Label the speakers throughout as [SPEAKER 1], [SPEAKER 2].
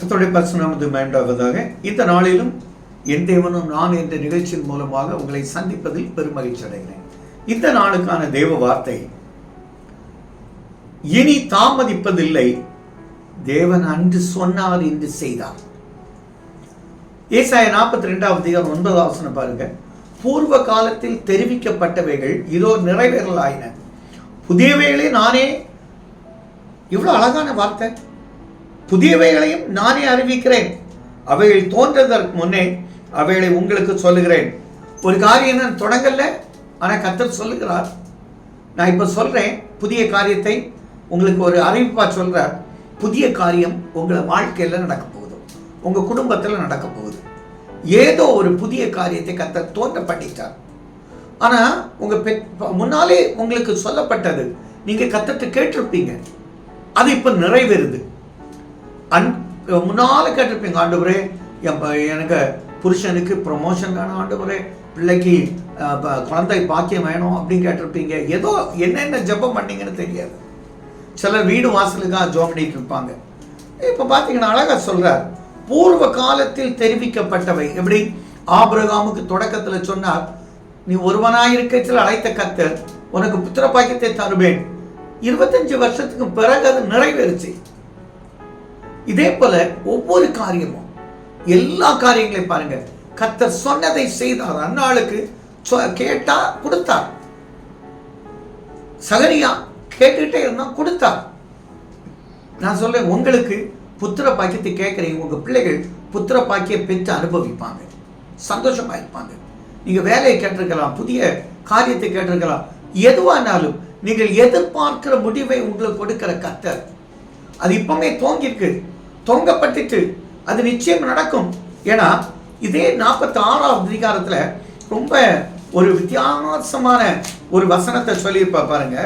[SPEAKER 1] கத்தோடைய பரிசுநாமது மேண்டாவதாக இந்த நாளிலும் என் தேவனும் நான் என்ற நிகழ்ச்சியின் மூலமாக உங்களை சந்திப்பதில் பெருமகிழ்ச்சி அடைகிறேன். இந்த நாளுக்கான தேவ வார்த்தை இனி தாமதிப்பதில்லை தேவன் அன்று சொன்னார் என்று செய்தார். ஏசாய நாற்பத்தி ரெண்டாவது அதிகாரம் ஒன்பதாவது பாருங்க. பூர்வ காலத்தில் தெரிவிக்கப்பட்டவைகள் இதோ நிறைவேறலாயின. புதியவைகளே நானே இவ்வளோ அழகான வார்த்தை. புதியவைகளையும் நானே அறிவிக்கிறேன். அவைகள் தோன்றதற்கு முன்னே அவைகளை உங்களுக்கு சொல்லுகிறேன். ஒரு காரியம் நான் தொடங்கல ஆனால் கத்தர் சொல்லுகிறார். நான் இப்போ சொல்கிறேன் புதிய காரியத்தை உங்களுக்கு ஒரு அறிவிப்பாக சொல்கிறார் புதிய காரியம் உங்களை வாழ்க்கையில் நடக்க போகுது. உங்கள் குடும்பத்தில் நடக்க போகுது. ஏதோ ஒரு புதிய காரியத்தை கத்தர் தோன்ற பண்ணிட்டார். ஆனால் உங்கள் பெ முன்னாலே உங்களுக்கு சொல்லப்பட்டது. நீங்கள் கத்தத்தை கேட்டிருப்பீங்க. அது இப்போ நிறைவேறுது. அன் முன்னால் கேட்டிருப்பீங்க ஆண்டவரே எனக்கு புருஷனுக்கு ப்ரொமோஷன் வேணும் ஆண்டவரே பிள்ளைக்கு ப- குழந்தை பாக்கியம் வேணும் அப்படின்னு கேட்டிருப்பீங்க. ஏதோ என்னென்ன ஜெபம் பண்ணீங்கன்னு தெரியாது. சிலர் வீடு வாசலுக்காக ஜோம் பண்ணிட்டு இருப்பாங்க. இப்போ பார்த்தீங்கன்னா அழகா சொல்கிறார் பூர்வ காலத்தில் தெரிவிக்கப்பட்டவை. எப்படி? ஆபிரகாமுக்கு தொடக்கத்தில் சொன்னார் நீ ஒருவனாயிருக்கத்தில் அழைத்த கத்தர் உனக்கு புத்திர பாக்கியத்தை தருவேன். இருபத்தஞ்சு வருஷத்துக்கு பிறகு அது நிறைவேறுச்சு. இதே போல ஒவ்வொரு காரியமும் எல்லா காரியங்களையும் பாருங்க. கத்தர் சொன்னதை செய்தார். அன்னாளுக்கு கேட்டா கொடுத்தார். சகரியா கேட்டுக்கிட்டே இருந்தா கொடுத்தார். நான் சொல்றேன் உங்களுக்கு புத்திர பாக்கியத்தை கேட்குறீங்க உங்க பிள்ளைகள் புத்திர பாக்கிய பெற்று அனுபவிப்பாங்க. சந்தோஷமா இருப்பாங்க. நீங்க வேலையை கேட்டிருக்கலாம் புதிய காரியத்தை கேட்டிருக்கலாம். எதுவானாலும் நீங்கள் எதிர்பார்க்கிற முடிவை உங்களுக்கு கொடுக்கிற கத்தர் அது இப்பவுமே தோங்கிருக்கு தொங்கப்பட்டுட்டு அது நிச்சயம் நடக்கும். ஏன்னா இதே நாற்பத்தி ஆறாவது அதிகாரத்தில் ரொம்ப ஒரு வித்தியாசமான ஒரு வசனத்தை சொல்லியிருப்பா பாருங்க.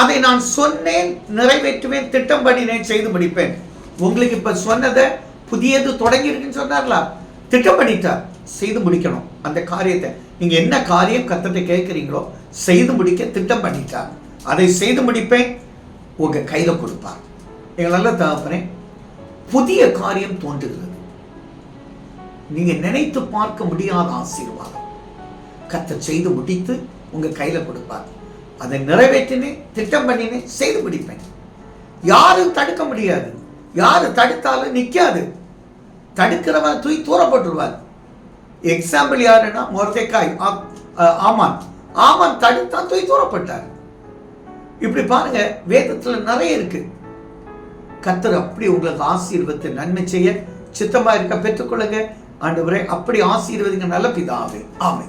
[SPEAKER 1] அதை நான் சொன்னேன் நிறைவேற்றுவேன் திட்டம் பண்ணினேன் செய்து முடிப்பேன். உங்களுக்கு இப்போ சொன்னதை புதியது தொடங்கியிருக்குன்னு சொன்னார்ல? திட்டம் பண்ணிட்டார் செய்து முடிக்கணும். அந்த காரியத்தை நீங்கள் என்ன காரியம் கத்தத்தை கேட்குறீங்களோ செய்து முடிக்க திட்டம் பண்ணிட்டார் அதை செய்து முடிப்பேன் உங்கள் கையில் கொடுப்பார். எங்கள் நல்ல தகப்பனே புதிய காரியம் தோன்றுகிறது. நீங்க நினைத்து பார்க்க முடியாத ஆசீர்வாதம். கத்த செய்து முடித்து உங்க கையில கொடுப்பார். அதை நிறைவேற்றினேன் திட்டம் பண்ணினேன் செய்து முடிப்பேன். யாரும் தடுக்க முடியாது. யாரு தடுத்தாலும் நிற்காது தடுக்கிறவன் தூய் தூரப்பட்டுருவார் எக்ஸாம்பிள் யாருன்னா மொர்தேக்காய் ஆமான். ஆமான் தடுத்தான் தூய் தூரப்பட்டார் இப்படி பாருங்க வேதத்தில் நிறைய இருக்குது கத்தர் அப்படி உங்களுக்கு ஆசீர்வத்தை நன்மை செய்ய சித்தமாக இருக்க பெற்றுக்கொள்ளுங்க. ஆண்டவரே அப்படி ஆசீர்வதிங்க நல்ல பிதாவே. ஆமை